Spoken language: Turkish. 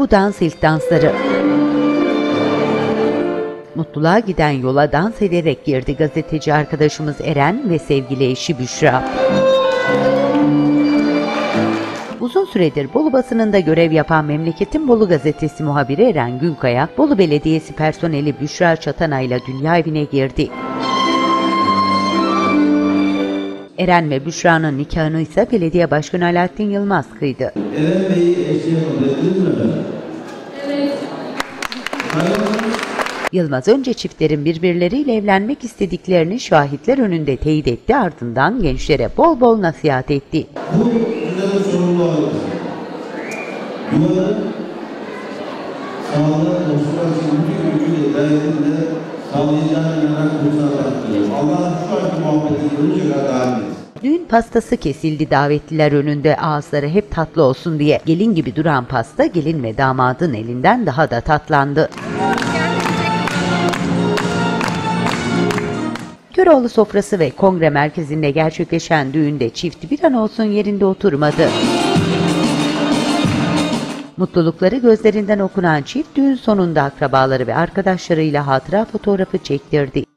Bu dans ilk dansları. Mutluluğa giden yola dans ederek girdi gazeteci arkadaşımız Eren ve sevgili eşi Büşra. Uzun süredir Bolu basınında görev yapan memleketin Bolu gazetesi muhabiri Eren Günkaya, Bolu Belediyesi personeli Büşra Çatana ile dünya evine girdi. Eren ve Büşra'nın nikahını ise belediye başkanı Alaaddin Yılmaz kıydı. Eren Bey'i kabul mi efendim? Yılmaz önce çiftlerin birbirleriyle evlenmek istediklerini şahitler önünde teyit etti ardından gençlere bol bol nasihat etti. Bu güzel sorumlu. Yuvanın sağlığı, dostlar, bütün gücüyle, gayretle Düğün pastası kesildi davetliler önünde ağızları hep tatlı olsun diye. Gelin gibi duran pasta gelin ve damadın elinden daha da tatlandı. Köroğlu sofrası ve kongre merkezinde gerçekleşen düğünde çift bir an olsun yerinde oturmadı. Mutlulukları gözlerinden okunan çift düğün sonunda akrabaları ve arkadaşlarıyla hatıra fotoğrafı çektirdi.